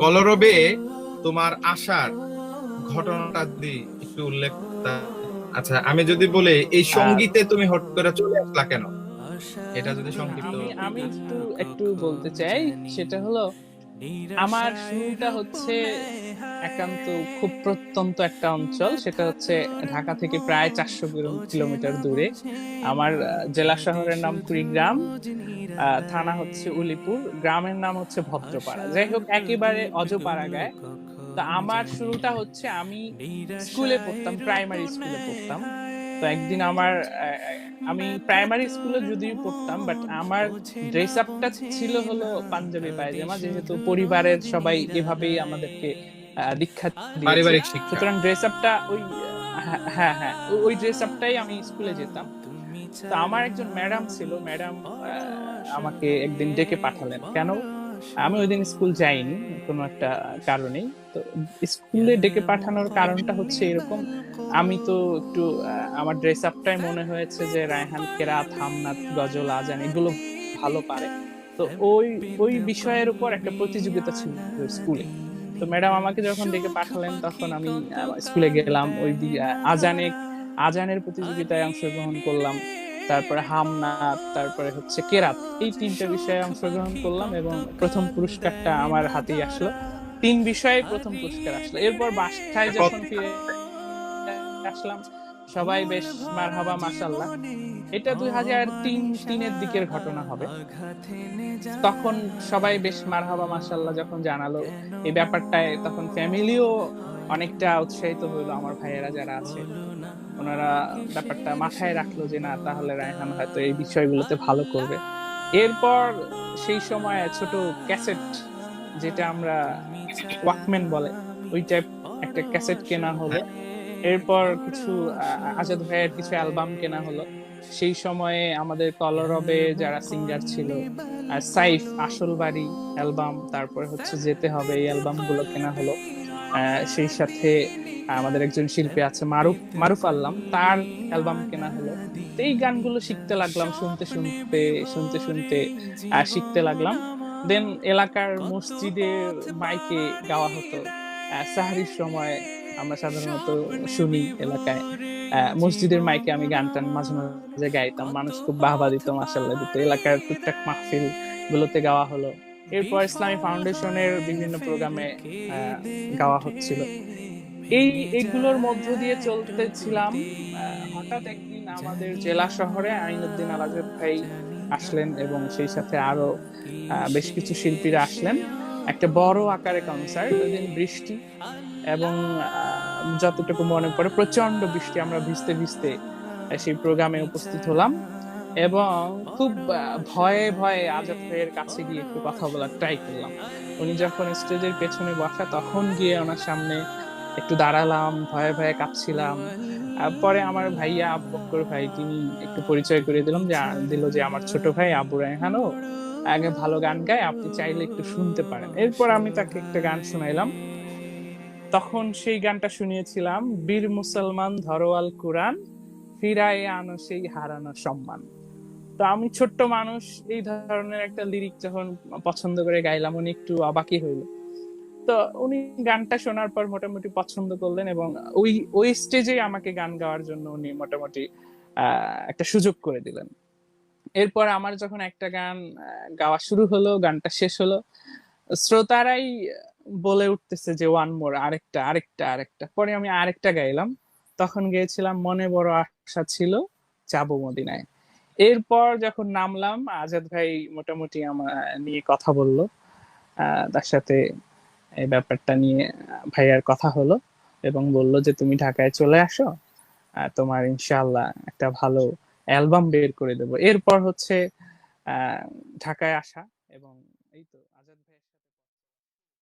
কলরবে তোমার আসার ঘটনাটা যদি একটু উল্লেখ আচ্ছা আমি যদি বলি এই সঙ্গীতে তুমি হট করে চলে আসলা কেন? এটা যদি সংক্ষিপ্ত আমি আমি একটু একটু বলতে চাই সেটা হলো আমার শুরুটা হচ্ছে একান্ত খুব প্রত্যন্ত একটা অঞ্চল। সেটা হচ্ছে ঢাকা থেকে প্রায় চারশো কিলোমিটার দূরে। আমার জেলা শহরের নাম কুড়িগ্রাম থানা হচ্ছে উলিপুর গ্রামের নাম হচ্ছে ভদ্রপাড়া। যাই হোক একেবারে অজপাড়া গায়ে। তো আমার শুরুটা হচ্ছে আমি স্কুলে পড়তাম প্রাইমারি স্কুলে পড়তাম। তো একদিন আমার আমি প্রাইমারি স্কুলে যদিও পড়তাম বাট আমার ড্রেস আপটা ছিল হলো পাঞ্জাবি পায়জামা যেহেতু পরিবারের সবাই এভাবেই আমাদেরকে দীক্ষা পারিবারিক সুতরাং ড্রেস আপটা ওই হ্যাঁ, হ্যাঁ হ্যাঁ ওই ড্রেস আপটাই আমি স্কুলে যেতাম। তো আমার একজন ম্যাডাম ছিল ম্যাডাম আমাকে একদিন ডেকে পাঠালেন। কেন? আমি ওই দিন স্কুল যাইনি কোনো একটা কারণেই। তো স্কুলে ডেকে পাঠানোর কারণটা হচ্ছে এরকম। আমি তো একটু আমার ড্রেস আপটাই মনে হয়েছে যে, রায়হান কেরাত হামনাত গজল আজান এগুলো ভালো পারে। তো ওই ওই বিষয়ের উপর একটা প্রতিযোগিতা ছিল স্কুলে। তো ম্যাডাম আমাকে যখন ডেকে পাঠালেন, তখন আমি স্কুলে গেলাম, ওই আজানে আজানের প্রতিযোগিতায় অংশগ্রহণ করলাম। তারপরে হামনাথ তারপরে হচ্ছে কেরাত। এই তিনটা বিষয়ে অংশগ্রহণ করলাম এবং প্রথম পুরস্কারটা আমার হাতেই আসলো। তিন বিষয়ে প্রথম পুরস্কার আসলো। এরপর বাসায় যখন ফিরে আসলাম সবাই বেশ মারহাবা মাশাল্লাহ এটা দুই হাজার তিন তিনের দিকের ঘটনা হবে। তখন সবাই বেশ মারহাবা মাশাল্লাহ যখন জানালো এই ব্যাপারটায় তখন ফ্যামিলিও অনেকটা উৎসাহিত হইল আমার ভাইয়েরা যারা আছে। ওনারা ব্যাপারটা মাথায় রাখল যে না তাহলে রায়হান হয়তো এই বিষয়গুলোতে ভালো করবে। এরপর সেই সময় ছোট ক্যাসেট যেটা আমরা ওয়াকম্যান বলে, ওই টাইপ একটা ক্যাসেট কেনা হলো। এরপর কিছু আজাদ ভাইয়ের কিছু অ্যালবাম কেনা হলো। সেই সময়ে আমাদের কলরবে যারা সিঙ্গার ছিল আর সাইফ আসল বাড়ি অ্যালবাম তারপরে হচ্ছে যেতে হবে এই অ্যালবামগুলো কেনা হলো। সেই সাথে আমাদের একজন শিল্পী আছে, মারুফ মারুফ আল্লাম, তার অ্যালবাম কেনা হলো। এই গানগুলো শিখতে লাগলাম, শুনতে শুনতে শুনতে শুনতে শিখতে লাগলাম। দেন এলাকার মসজিদের মাইকে গাওয়া হতো। সাহারির সময় আমরা সাধারণত শুনি এলাকায়। মসজিদের মাইকে আমি গান টান মাঝে মাঝে গাইতাম। মানুষ খুব বাহবা দিত মাসাল্লাহ দিত। এলাকার টুকটাক মাহফিল গুলোতে গাওয়া হলো। এরপর ইসলামী ফাউন্ডেশনের বিভিন্ন প্রোগ্রামে গাওয়া হচ্ছিল। এই এইগুলোর মধ্য দিয়ে চলতেছিলাম। হঠাৎ একদিন আমাদের জেলা শহরে আইনুদ্দিন আলাজেদ ভাই আসলেন এবং সেই সাথে আরও বেশ কিছু শিল্পীরা আসলেন। একটা বড় আকারে কনসার্ট ওই দিন বৃষ্টি এবং যতটুকু মনে পড়ে প্রচণ্ড বৃষ্টি, আমরা ভিজতে ভিজতে সেই প্রোগ্রামে উপস্থিত হলাম এবং খুব ভয়ে ভয়ে আজাদ ভাইয়ের কাছে গিয়ে একটু কথা বলার ট্রাই করলাম। উনি যখন স্টেজের পেছনে বসা, তখন গিয়ে ওনার সামনে একটু দাঁড়ালাম, ভয়ে ভয়ে কাঁপছিলাম। পরে আমার ভাইয়া আবু ভাই, তিনি একটু পরিচয় করে দিলাম যে দিল যে আমার ছোট ভাই আবু রায়হানও আগে ভালো গান গায়, আপনি চাইলে একটু শুনতে পারেন। এরপর আমি তাকে একটা গান শুনাইলাম। তখন সেই গানটা শুনিয়েছিলাম, বীর মুসলমান ধরোয়াল কুরআন, ফিরায় আনো সেই হারানো সম্মান। তো আমি ছোট্ট মানুষ, এই ধরনের একটা লিরিক যখন পছন্দ করে গাইলাম, উনি একটু অবাকই হইল। তো উনি গানটা শোনার পর মোটামুটি পছন্দ করলেন এবং ওই ওই স্টেজে আমাকে গান গাওয়ার জন্য উনি মোটামুটি একটা সুযোগ করে দিলেন। এরপর আমার যখন একটা গান গাওয়া শুরু হলো, গানটা শেষ হলো, শ্রোতারাই বলে উঠতেছে যে ওয়ান মোর আরেকটা আরেকটা আরেকটা। পরে আমি আরেকটা গাইলাম। তখন গেয়েছিলাম, মনে বড় আশা ছিল, যাব মদিনায়। এরপর যখন নামলাম, আজাদ ভাই মোটামুটি আমার নিয়ে কথা বলল তার সাথে এই ব্যাপারটা নিয়ে ভাইয়ার কথা হলো এবং বলল যে, তুমি ঢাকায় চলে আসো তোমার ইনশাল্লাহ একটা ভালো অ্যালবাম বের করে দেবো। এরপর হচ্ছে ঢাকায় আসা এবং এই তো